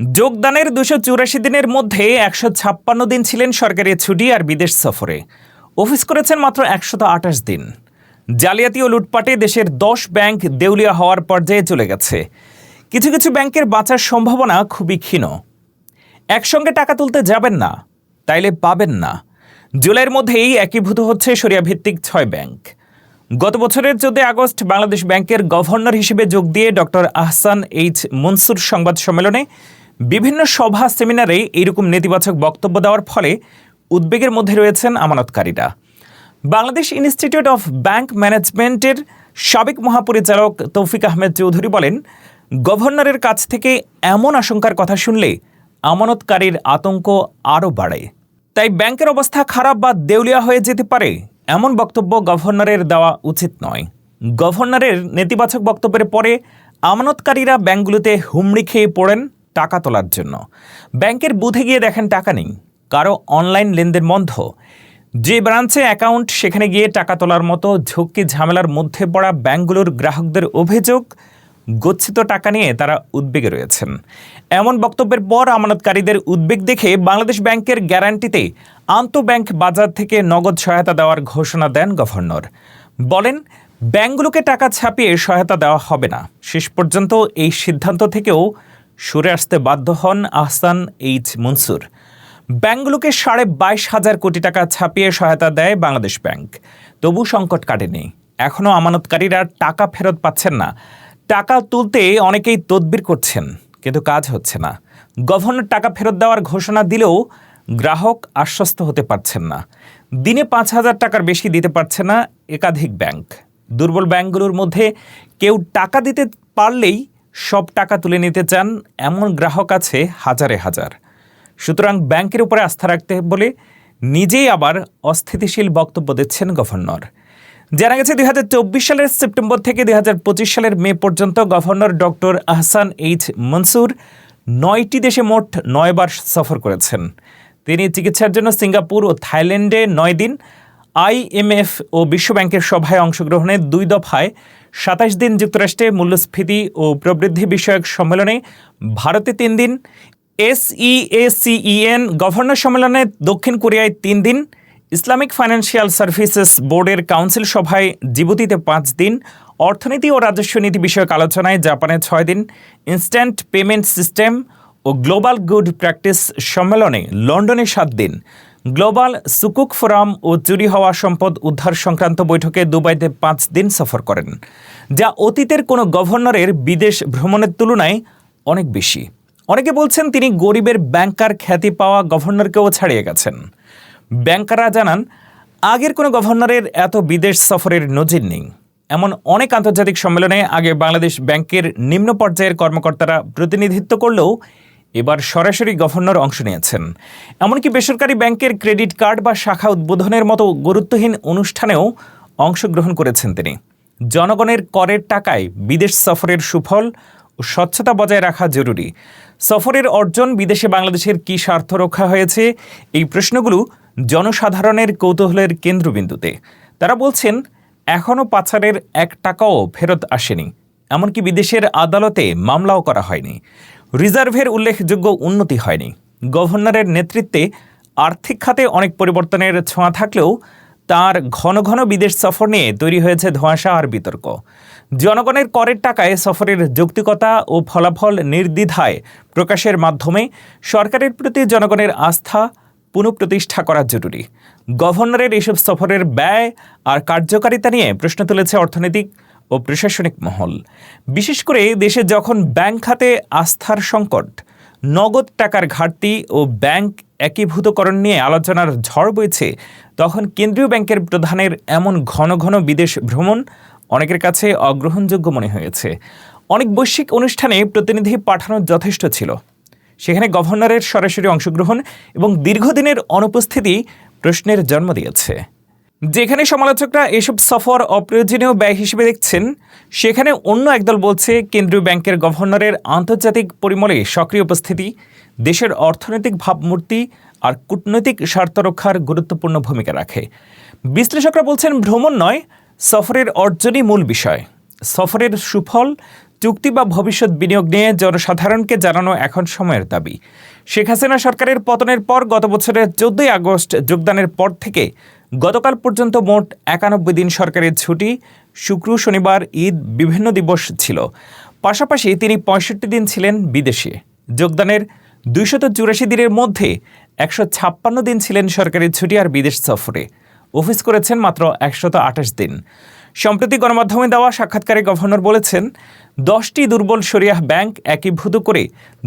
যোগদানের দুশো চুরাশি দিনের মধ্যে একশো ছাপ্পান্ন দিন ছিলেন সরকারি ছুটি আর বিদেশ সফরে। অফিস করেছেন মাত্র একশত আঠাশ দিন। জালিয়াতি ও লুটপাটে দেশের দশ ব্যাংক দেউলিয়া হওয়ার পর্যায়ে চলে গেছে। কিছু কিছু ব্যাংকের বাঁচার সম্ভাবনা খুবই ক্ষীণ। একসঙ্গে টাকা তুলতে যাবেন না, তাইলে পাবেন না। জুলাইয়ের মধ্যেই একীভূত হচ্ছে সরিয়া ভিত্তিক ছয় ব্যাংক। গত বছরের চোদ্দই আগস্ট বাংলাদেশ ব্যাংকের গভর্নর হিসেবে যোগ দিয়ে ডক্টর আহসান এইচ মনসুর সংবাদ সম্মেলনে বিভিন্ন সভা, সেমিনারে এইরকম নেতিবাচক বক্তব্য দেওয়ার ফলে উদ্বেগের মধ্যে রয়েছেন আমানতকারীরা। বাংলাদেশ ইনস্টিটিউট অফ ব্যাংক ম্যানেজমেন্টের সাবেক মহাপরিচালক তৌফিক আহমেদ চৌধুরী বলেন, গভর্নরের কাছ থেকে এমন আশঙ্কার কথা শুনলে আমানতকারীর আতঙ্ক আরও বাড়ে। তাই ব্যাংকের অবস্থা খারাপ বা দেউলিয়া হয়ে যেতে পারে এমন বক্তব্য গভর্নরের দেওয়া উচিত নয়। গভর্নরের নেতিবাচক বক্তব্যের পরে আমানতকারীরা ব্যাংকগুলোতে হুমড়ি খেয়ে পড়েন টাকা তোলার জন্য। ব্যাংকের বুথে গিয়ে দেখেন টাকা নেই। কারও অনলাইন লেনদেন বন্ধ। যে ব্রাঞ্চে অ্যাকাউন্ট, সেখানে গিয়ে টাকা তোলার মতো ঝক্কি ঝামেলার মধ্যে পড়া ব্যাংকগুলোর গ্রাহকদের অভিযোগ, গচ্ছিত টাকা নিয়ে তারা উদ্বেগে রয়েছেন। এমন বক্তব্যের পর আমানতকারীদের উদ্বেগ দেখে বাংলাদেশ ব্যাংকের গ্যারান্টিতে আন্তঃব্যাংক বাজার থেকে নগদ সহায়তা দেওয়ার ঘোষণা দেন গভর্নর। বলেন, ব্যাংকগুলোকে টাকা ছাপিয়ে সহায়তা দেওয়া হবে না। শেষ পর্যন্ত এই সিদ্ধান্ত থেকেও সরে আসতে বাধ্য হন আহসান এইচ মনসুর। ব্যাংকগুলোকে সাড়ে বাইশ হাজার কোটি টাকা ছাপিয়ে সহায়তা দেয় বাংলাদেশ ব্যাংক। তবু সংকট কাটেনি। এখনও আমানতকারীরা টাকা ফেরত পাচ্ছেন না। টাকা তুলতে অনেকেই তদবির করছেন, কিন্তু কাজ হচ্ছে না। গভর্নর টাকা ফেরত দেওয়ার ঘোষণা দিলেও গ্রাহক আশ্বস্ত হতে পারছেন না। দিনে পাঁচ হাজার টাকার বেশি দিতে পারছে না একাধিক ব্যাংক। দুর্বল ব্যাংকগুলোর মধ্যে কেউ টাকা দিতে পারলেই সব টাকা তুলে নিতে চান, এমন গ্রাহক আছে হাজারে হাজার। সুতরাং ব্যাংকের উপরে আস্থা রাখতে বলে নিজেই আবার অস্থিতিশীল বক্তব্য দিচ্ছেন গভর্নর। জানা গেছে, দুই হাজার চব্বিশ সালের সেপ্টেম্বর থেকে দুই হাজার পঁচিশ সালের মে পর্যন্ত governor doctor Ahsan H Mansur নয়টি দেশে মোট নয়বার সফর করেছেন। তিনি চিকিৎসার জন্য সিঙ্গাপুর ও থাইল্যান্ডে নয় দিন আইএমএফ ও বিশ্বব্যাংকের সভায় অংশগ্রহণে দুই দফায় সাতাশ দিন যুক্তরাষ্ট্রে মূল্যস্ফীতি ও প্রবৃদ্ধি বিষয়ক সম্মেলনে ভারতে তিন দিন এসইএসিইএন গভর্নর সম্মেলনে দক্ষিণ কোরিয়ায় তিন দিন, ইসলামিক ফাইন্যান্সিয়াল সার্ভিসেস বোর্ডের কাউন্সিল সভায় জিবুতিতে পাঁচ দিন, অর্থনীতি ও রাজস্ব নীতি বিষয়ক আলোচনায় জাপানে ছয় দিন, ইনস্ট্যান্ট পেমেন্ট সিস্টেম ও গ্লোবাল গুড প্র্যাকটিস সম্মেলনে লন্ডনে সাত দিন। গ্লোবাল সুকুক ফোরাম ও চুরি হওয়া সম্পদ উদ্ধার সংক্রান্ত বৈঠকে দুবাইতে পাঁচ দিন সফর করেন, যা অতীতের কোনো গভর্নরের বিদেশ ভ্রমণের তুলনায় অনেক বেশি। অনেকে বলছেন তিনি গরিবের ব্যাংকার খ্যাতি পাওয়া গভর্নরকেও ছাড়িয়ে গেছেন। ব্যাংকাররা জানান, আগের কোনো গভর্নরের এত বিদেশ সফরের নজির নেই। এমন অনেক আন্তর্জাতিক সম্মেলনে আগে বাংলাদেশ ব্যাংকের নিম্ন পর্যায়ের কর্মকর্তারা প্রতিনিধিত্ব করলেও এবার সরাসরি গভর্নর অংশ নিয়েছেন। এমনকি বেসরকারি ব্যাংকের ক্রেডিট কার্ড বা শাখা উদ্বোধনের মতো গুরুত্বহীন অনুষ্ঠানেও অংশগ্রহণ করেছেন তিনি। জনগণের করের টাকায় বিদেশ সফরের সুফল ও স্বচ্ছতা বজায় রাখা জরুরি। সফরের অর্জন বিদেশে বাংলাদেশের কী স্বার্থ রক্ষা হয়েছে, এই প্রশ্নগুলো জনসাধারণের কৌতূহলের কেন্দ্রবিন্দুতে। তারা বলছেন, এখনও পাচারের এক টাকাও ফেরত আসেনি। এমনকি বিদেশের আদালতে মামলাও করা হয়নি। রিজার্ভের উল্লেখযোগ্য উন্নতি হয়নি। গভর্নরের নেতৃত্বে আর্থিক খাতে অনেক পরিবর্তনের ছোঁয়া থাকলেও তার ঘন ঘন বিদেশ সফর নিয়ে তৈরি হয়েছে ধোঁয়াশা আর বিতর্ক। জনগণের করের টাকায় সফরের যৌক্তিকতা ও ফলাফল নির্দ্বিধায় প্রকাশের মাধ্যমে সরকারের প্রতি জনগণের আস্থা পুনঃপ্রতিষ্ঠা করা জরুরি। গভর্নরের এসব সফরের ব্যয় আর কার্যকারিতা নিয়ে প্রশ্ন তুলেছে অর্থনৈতিক ও প্রশাসনিক মহল। বিশেষ করে দেশে যখন ব্যাংক খাতে আস্থার সংকট, নগদ টাকার ঘাটতি ও ব্যাংক একীভূতকরণ নিয়ে আলোচনার ঝড় বইছে, তখন কেন্দ্রীয় ব্যাংকের প্রধানের এমন ঘন ঘন বিদেশ ভ্রমণ অনেকের কাছে অগ্রহণযোগ্য মনে হয়েছে। অনেক বৈশ্বিক অনুষ্ঠানে প্রতিনিধি পাঠানো যথেষ্ট ছিল। সেখানে গভর্নরের সরাসরি অংশগ্রহণ এবং দীর্ঘদিনের অনুপস্থিতি প্রশ্নের জন্ম দিয়েছে। যেখানে সমালোচকরা এসব সফর অপ্রয়োজনীয় ব্যয় হিসেবে দেখছেন, সেখানে অন্য একদল বলছে কেন্দ্রীয় ব্যাংকের গভর্নরের আন্তর্জাতিক পরিমলে সক্রিয় উপস্থিতি, দেশের অর্থনৈতিক ভাবমূর্তি আর কূটনৈতিক স্বার্থ রক্ষার গুরুত্বপূর্ণ ভূমিকা রাখে। বিশ্লেষকরা বলছেন ভ্রমণ নয়, সফরের অর্জনই মূল বিষয়। সফরের সুফল, চুক্তি বা ভবিষ্যৎ বিনিয়োগ নিয়ে জনসাধারণকে জানানো এখন সময়ের দাবি। শেখ হাসিনা সরকারের পতনের পর গত বছরের চোদ্দই আগস্ট যোগদানের পর থেকে গতকাল পর্যন্ত মোট একানব্বই দিন সরকারের ছুটি। শুক্র, শনিবার, ঈদ বিভিন্ন দিবস ছিল। পাশাপাশি তিনি পঁয়ষট্টি দিন ছিলেন বিদেশে। যোগদানের দুইশত চুরাশি দিনের মধ্যে একশো ছাপ্পান্ন দিন ছিলেন সরকারি ছুটি আর বিদেশ সফরে। অফিস করেছেন মাত্র একশত আঠাশ দিন। সম্প্রতি গণমাধ্যমে দেওয়া সাক্ষাৎকারে গভর্নর বলেছেন, দশটি দুর্বল শরিয়াহ ব্যাংক একীভূত করে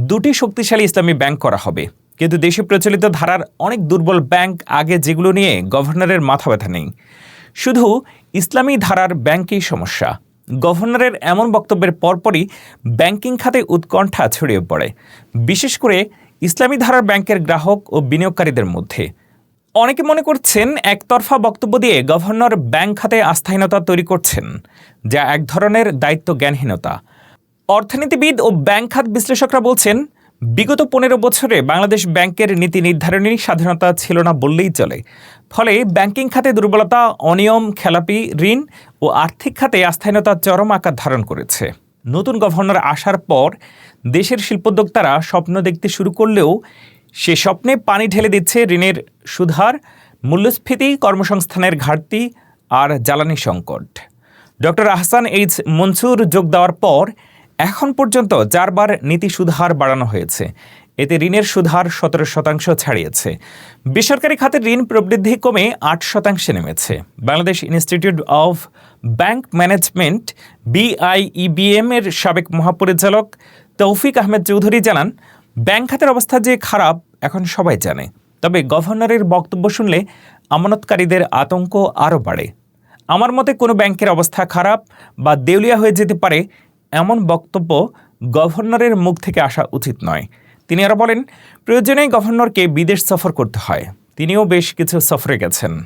দুটি শক্তিশালী ইসলামী ব্যাংক করা হবে। কিন্তু দেশে প্রচলিত ধারার অনেক দুর্বল ব্যাংক আগে যেগুলো নিয়ে গভর্নরের মাথা ব্যথা নেই। শুধু ইসলামী ধারার ব্যাংকেই সমস্যা। গভর্নরের এমন বক্তব্যের পরপরই ব্যাংকিং খাতে উৎকণ্ঠা ছড়িয়ে পড়ে, বিশেষ করে ইসলামী ধারার ব্যাংকের গ্রাহক ও বিনিয়োগকারীদের মধ্যে। অনেকে মনে করছেন একতরফা বক্তব্য দিয়ে গভর্নর ব্যাংক খাতে আস্থাহীনতা তৈরি করছেন, যা এক ধরনের দায়িত্ব জ্ঞানহীনতা অর্থনীতিবিদ ও ব্যাংক খাত বিশ্লেষকরা বলছেন বিগত পনেরো বছরে বাংলাদেশ ব্যাংকের নীতি নির্ধারণী স্বাধীনতা ছিল না বললেই চলে। ফলে ব্যাংকিং খাতে দুর্বলতা, অনিয়ম, খেলাপি, ঋণ ও আর্থিক খাতে আস্থাহীনতা চরম আকার ধারণ করেছে। নতুন গভর্নর আসার পর দেশের শিল্পোদ্যোক্তারা স্বপ্ন দেখতে শুরু করলেও সে স্বপ্নে পানি ঢেলে দিচ্ছে ঋণের সুধার, মূল্যস্ফীতি, কর্মসংস্থানের ঘাটতি আর জ্বালানি সংকট। ডক্টর আহসান এইচ মনসুর যোগ দেওয়ার পর এখন পর্যন্ত চারবার নীতি সুধার বাড়ানো হয়েছে। এতে ঋণের সুধার সতেরো শতাংশ ছাড়িয়েছে। বেসরকারি খাতের ঋণ প্রবৃদ্ধি কমে আট শতাংশে নেমেছে। Bangladesh institute of bank management, BIBM এর সাবেক মহাপরিচালক তৌফিক আহমেদ চৌধুরী জানান, ব্যাংক খাতের অবস্থা যে খারাপ, এখন সবাই জানে। তবে গভর্নরের বক্তব্য শুনলে আমানতকারীদের আতঙ্ক আরও বাড়ে। আমার মতে কোনো ব্যাংকের অবস্থা খারাপ বা দেউলিয়া হয়ে যেতে পারে এমন বক্তব্য গভর্নরের মুখ থেকে আসা উচিত নয়। তিনি আরও বলেন, প্রয়োজনেই গভর্নরকে বিদেশ সফর করতে হয়। তিনিও বেশ কিছু সফরে গেছেন।